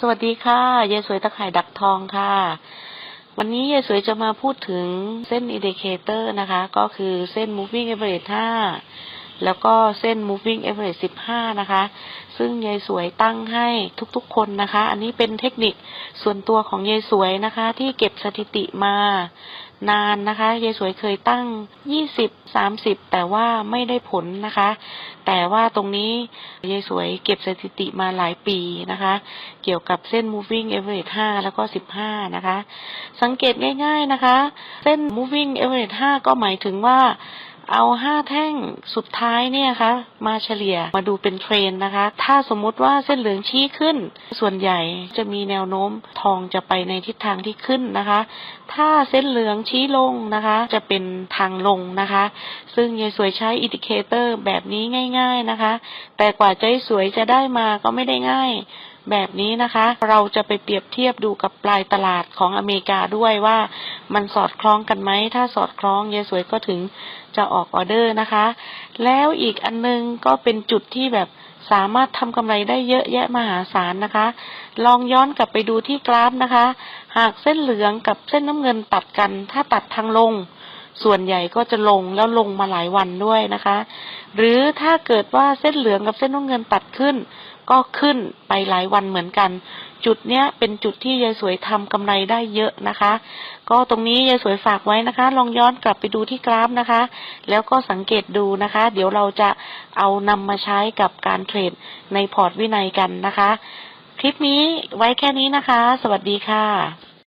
สวัสดีค่ะยายสวยตะไคร่ดักทองค่ะ วันนี้ยายสวยจะมาพูดถึงเส้นอินดิเคเตอร์นะคะ ก็คือเส้น moving average 5 แล้วก็เส้น moving average 15 นะคะ ซึ่งยายสวยตั้งให้ทุกๆคนนะคะ อันนี้เป็นเทคนิคส่วนตัวของยายสวยนะคะ ที่เก็บสถิติมา นานนะคะยายสวยเคยตั้งยี่สิบสามสิบแต่ว่าไม่ได้ผลนะคะ แต่ว่าตรงนี้ยายสวยเก็บสถิติมาหลายปีนะคะ เกี่ยวกับเส้น moving average 5แล้วก็15นะคะ สังเกตง่าย ๆนะคะ เส้น moving average 5ก็หมายถึงว่า เอาห้าแท่งสุดท้ายเนี่ยคะ มาเฉลี่ยมาดูเป็นเทรนนะคะ ถ้าสมมุติว่าเส้นเหลืองชี้ขึ้น ส่วนใหญ่จะมีแนวโน้มทองจะไปในทิศทางที่ขึ้นนะคะ ถ้าเส้นเหลืองชี้ลงนะคะ จะเป็นทางลงนะคะ ซึ่งยายสวยใช้อินดิเคเตอร์แบบนี้ง่าย ๆนะคะ แต่กว่าใจสวยจะได้มาก็ไม่ได้ง่าย แบบนี้นะคะ เราจะไปเปรียบเทียบดูกับปลายตลาดของอเมริกาด้วยว่ามันสอดคล้องกันไหม ถ้าสอดคล้องยายสวยก็ถึงจะออกออเดอร์นะคะ แล้วอีกอันนึงก็เป็นจุดที่แบบสามารถทำกำไรได้เยอะแยะมหาศาลนะคะ ลองย้อนกลับไปดูที่กราฟนะคะ หากเส้นเหลืองกับเส้นน้ำเงินตัดกัน ถ้าตัดทางลง ส่วนใหญ่ก็จะลงแล้วลงมาหลายวันด้วยนะคะ หรือถ้าเกิดว่าเส้นเหลืองกับเส้นน้ำเงินตัดขึ้น ก็ขึ้นไปหลายวันเหมือนกัน จุดเนี้ยเป็นจุดที่ยายสวยทำกำไรได้เยอะนะคะ ก็ตรงนี้ยายสวยฝากไว้นะคะ ลองย้อนกลับไปดูที่กราฟนะคะ แล้วก็สังเกตดูนะคะ เดี๋ยวเราจะเอานำมาใช้กับการเทรดในพอร์ตวินัยกันนะคะ คลิปนี้ไว้แค่นี้นะคะ สวัสดีค่ะ